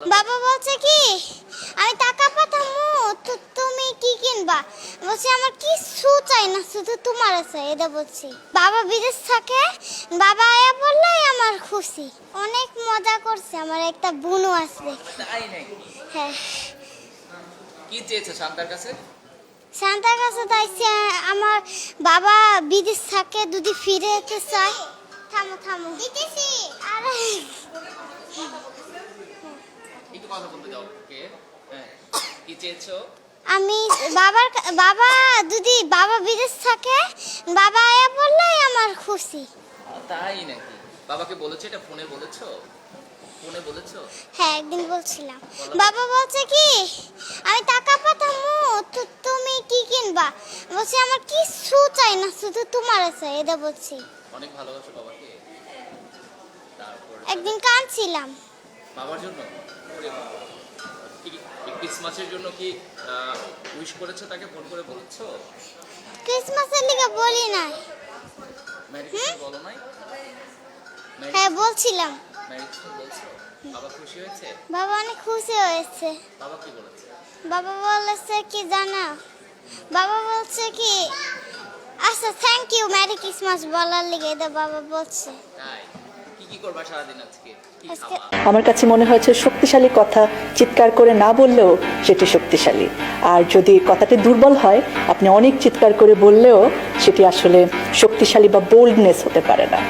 বাবা বলছে কি? আমি টাকা পাঠামু তো তুমি কি কিনবা? বলছি আমার কিছু চাই না শুধু তোমার আছে এটা বলছি। বাবা বিদেশ থাকে বাবা আয়া বললেই আমার খুশি। অনেক মজা করছে আমার একটা বুনু আছে হ্যাঁ। কি চেয়েছো শান্তার কাছে? শান্তার কাছে তাইছে আমার বাবা বিদেশ থাকে যদি ফিরে যেতে চায়। থামো থামো। দিতেছি। আরে। কথা বলতে দাও কে? হ্যাঁ কি চেয়েছো? আমি বাবার বাবা যদি বাবা বিদেশ থাকে বাবা আয়া বললেই আমার খুশি। তাই নাকি? বাবাকে বলেছ এটা ফোনে বলেছ? ফোনে বলেছ? হ্যাঁ একদিন বলছিলাম। বাবা বলছে কি আমি টাকা পাঠামু তো তুমি কি কিনবা? বলছি আমার কিছু চাই না শুধু তোমার আছে এটা বলছি। অনেক ভালোবাসো বাবাকে। তারপর একদিন কাঁদছিলাম। বাবার জন্য? ক্রিসমাসের জন্য কি উইশ করেছ তাকে? ফোন করে বলেছ? ক্রিসমাসের লিগে বলি বলো নাই? হ্যাঁ বলছিলাম। বাবা খুশি হয়েছে? বাবা অনেক খুশি হয়েছে। বাবা কি বলেছে? বাবা বলেছে কি জানা? বাবা বলছে কি আচ্ছা থ্যাংক ইউ ম্যারি ক্রিসমাস বলার লিগে এটা বাবা বলছে। তাই? করবা সারাদিন আজকে? আমার কাছে মনে হয়েছে শক্তিশালী কথা চিৎকার করে না বললেও সেটি শক্তিশালী। আর যদি কথাটি দুর্বল হয় আপনি অনেক চিৎকার করে বললেও সেটি আসলে শক্তিশালী বা বোল্ডনেস হতে পারে না।